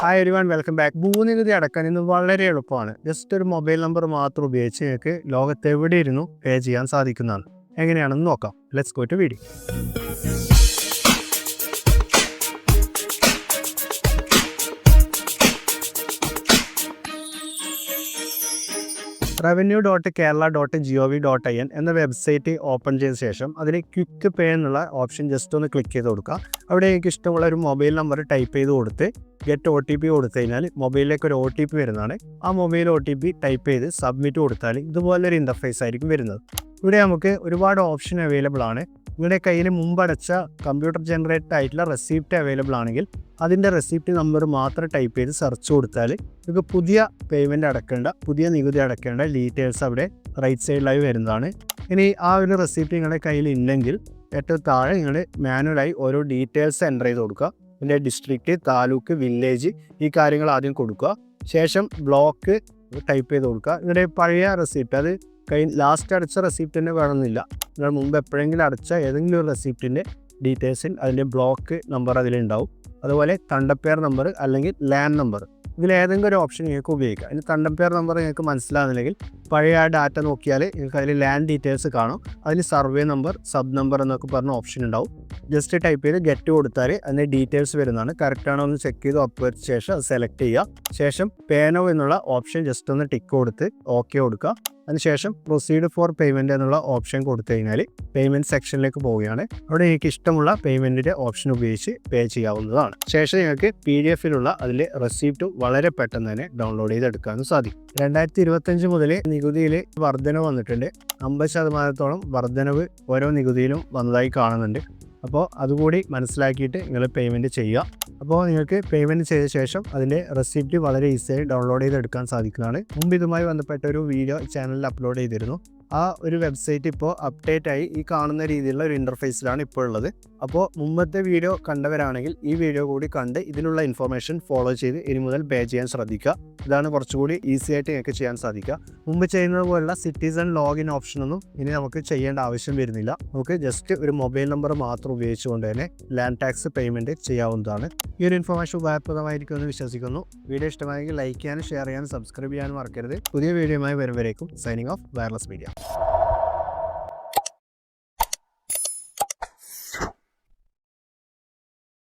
Hi everyone welcome back ഭൂനികുതി അടക്കാൻ ഇന്ന് വളരെ എളുപ്പമാണ്. ജസ്റ്റ് ഒരു മൊബൈൽ നമ്പർ മാത്രം ഉപയോഗിച്ച് നിങ്ങൾക്ക് ലോകത്ത് എവിടെ ഇരുന്നു പേ ചെയ്യാൻ സാധിക്കുന്നതാണ്. എങ്ങനെയാണെന്ന് നോക്കാം. Let's go to video revenue dot Kerala dot G O V dot I N എന്ന വെബ്സൈറ്റ് ഓപ്പൺ ചെയ്ത ശേഷം അതിൽ ക്വിക്ക് പേ എന്നുള്ള ഓപ്ഷൻ ജസ്റ്റ് ഒന്ന് ക്ലിക്ക് ചെയ്ത് കൊടുക്കുക അവിടെ എനിക്ക് ഇഷ്ടമുള്ള ഒരു മൊബൈൽ നമ്പർ ടൈപ്പ് ചെയ്ത് കൊടുത്ത് ഗെറ്റ് ഒ ടി പി കൊടുത്തു കഴിഞ്ഞാൽ മൊബൈലിലേക്ക് ഒരു ഒ ടി പി വരുന്നതാണ്. ആ mobile O T P type ചെയ്ത് സബ്മിറ്റ് കൊടുത്താൽ ഇതുപോലൊരു ഇന്റർഫേസ് ആയിരിക്കും വരുന്നത്. ഇവിടെ നമുക്ക് ഒരുപാട് ഓപ്ഷൻ അവൈലബിൾ ആണ്. നിങ്ങളുടെ കയ്യിൽ മുമ്പടച്ച കമ്പ്യൂട്ടർ ജനറേറ്റഡ് ആയിട്ടുള്ള റെസിപ്റ്റ് അവൈലബിൾ ആണെങ്കിൽ അതിന്റെ റെസിപ്റ്റ് നമ്പർ മാത്രം ടൈപ്പ് ചെയ്ത് സെർച്ച് കൊടുത്താൽ നിങ്ങൾക്ക് പുതിയ പേയ്മെന്റ് അടക്കേണ്ട പുതിയ നികുതി അടക്കേണ്ട ഡീറ്റെയിൽസ് അവിടെ റൈറ്റ് സൈഡിലായി വരുന്നതാണ്. ഇനി ആ ഒരു റെസിപ്റ്റ് നിങ്ങളുടെ കയ്യിൽ ഇല്ലെങ്കിൽ ഏറ്റവും താഴെ നിങ്ങൾ മാനുവലായി ഓരോ ഡീറ്റെയിൽസ് എന്റർ ചെയ്ത് കൊടുക്കുക. പിന്നെ ഡിസ്ട്രിക്റ്റ് താലൂക്ക് വില്ലേജ് ഈ കാര്യങ്ങൾ ആദ്യം കൊടുക്കുക. ശേഷം ബ്ലോക്ക് ടൈപ്പ് ചെയ്ത് കൊടുക്കുക. നിങ്ങളുടെ പഴയ റെസിപ്റ്റ് അത് കഴിഞ്ഞ് ലാസ്റ്റ് അടച്ച റെസിപ്റ്റ് തന്നെ വേണമെന്നില്ല. നിങ്ങൾ മുമ്പ് എപ്പോഴെങ്കിലും അടച്ച ഏതെങ്കിലും ഒരു റെസിപ്റ്റിന്റെ ഡീറ്റെയിൽസിൽ അതിന്റെ ബ്ലോക്ക് നമ്പർ അതിലുണ്ടാവും അതുപോലെ തണ്ടപ്പേർ നമ്പർ അല്ലെങ്കിൽ ലാൻഡ് നമ്പർ ഇതിൽ ഏതെങ്കിലും ഒരു ഓപ്ഷൻ നിങ്ങൾക്ക് ഉപയോഗിക്കാം. ഇനി തണ്ടപ്പേർ നമ്പർ നിങ്ങൾക്ക് മനസ്സിലാകുന്നില്ലെങ്കിൽ പഴയ ആ ഡാറ്റ നോക്കിയാൽ നിങ്ങൾക്ക് അതിൽ ലാൻഡ് ഡീറ്റെയിൽസ് കാണും. അതിൽ സർവേ നമ്പർ സബ് നമ്പർ എന്നൊക്കെ പറഞ്ഞ ഓപ്ഷൻ ഉണ്ടാവും. ജസ്റ്റ് ടൈപ്പ് ചെയ്ത് ഗെറ്റ് കൊടുത്താൽ അതിന്റെ ഡീറ്റെയിൽസ് വരുന്നതാണ്. കറക്റ്റ് ആണോ എന്ന് ചെക്ക് ചെയ്ത് അപ്ലോഡ് ശേഷം അത് സെലക്ട് ചെയ്യുക. ശേഷം പേനോ എന്നുള്ള ഓപ്ഷൻ ജസ്റ്റ് ഒന്ന് ടിക്ക് കൊടുത്ത് ഓക്കെ കൊടുക്കുക. അതിനുശേഷം പ്രൊസീഡ് ഫോർ പേയ്മെന്റ് എന്നുള്ള ഓപ്ഷൻ കൊടുത്തു കഴിഞ്ഞാൽ പേയ്മെന്റ് സെക്ഷനിലേക്ക് പോവുകയാണ്. അവിടെ എനിക്ക് ഇഷ്ടമുള്ള പേയ്മെന്റിന്റെ ഓപ്ഷൻ ഉപയോഗിച്ച് പേ ചെയ്യാവുന്നതാണ്. ശേഷം നിങ്ങൾക്ക് പി ഡി എഫിലുള്ള അതിലെ റെസിപ്റ്റ് വളരെ പെട്ടെന്ന് തന്നെ ഡൗൺലോഡ് ചെയ്തെടുക്കാനും സാധിക്കും. രണ്ടായിരത്തി ഇരുപത്തഞ്ച് മുതൽ നികുതിയിൽ വർധന വന്നിട്ടുണ്ട്. അമ്പത് ശതമാനത്തോളം വർധനവ് ഓരോ നികുതിയിലും വന്നതായി കാണുന്നുണ്ട്. അപ്പോൾ അതുകൂടി മനസ്സിലാക്കിയിട്ട് നിങ്ങൾ പേയ്മെന്റ് ചെയ്യുക. അപ്പോൾ നിങ്ങൾക്ക് പേയ്മെന്റ് ചെയ്ത ശേഷം അതിന്റെ റെസിപ്റ്റ് വളരെ ഈസിയായി ഡൗൺലോഡ് ചെയ്തെടുക്കാൻ സാധിക്കുന്നതാണ്. മുമ്പ് ഇതുമായി ബന്ധപ്പെട്ട ഒരു വീഡിയോ ചാനലിൽ അപ്ലോഡ് ചെയ്തിരുന്നു. ആ ഒരു വെബ്സൈറ്റ് ഇപ്പോൾ അപ്ഡേറ്റ് ആയി ഈ കാണുന്ന രീതിയിലുള്ള ഒരു ഇന്റർഫേസിലാണ് ഇപ്പോൾ ഉള്ളത്. അപ്പോൾ മുമ്പത്തെ വീഡിയോ കണ്ടവരാണെങ്കിൽ ഈ വീഡിയോ കൂടി കണ്ട് ഇതിനുള്ള ഇൻഫർമേഷൻ ഫോളോ ചെയ്ത് ഇനി മുതൽ പേ ചെയ്യാൻ ശ്രദ്ധിക്കുക. ഇതാണ് കുറച്ചുകൂടി ഈസി ആയിട്ട് നിങ്ങൾക്ക് ചെയ്യാൻ സാധിക്കുക. മുമ്പ് ചെയ്യുന്നത് പോലുള്ള സിറ്റിസൺ ലോഗിൻ ഓപ്ഷനൊന്നും ഇനി നമുക്ക് ചെയ്യേണ്ട ആവശ്യം വരുന്നില്ല. നമുക്ക് ജസ്റ്റ് ഒരു മൊബൈൽ നമ്പർ മാത്രം ഉപയോഗിച്ചുകൊണ്ട് തന്നെ ലാൻഡ് ടാക്സ് പേയ്മെന്റ് ചെയ്യാവുന്നതാണ്. ഈ ഒരു ഇൻഫർമേഷൻ ഉപയോഗപ്രദമായിരിക്കും എന്ന് വിശ്വസിക്കുന്നു. വീഡിയോ ഇഷ്ടമായെങ്കിൽ ലൈക്ക് ചെയ്യാനും ഷെയർ ചെയ്യാനും സബ്സ്ക്രൈബ് ചെയ്യാനും മറക്കരുത്. പുതിയ വീഡിയോയുമായി വരുമ്പോഴേക്കും സൈനിങ് ഓഫ് വയർലെസ് മീഡിയ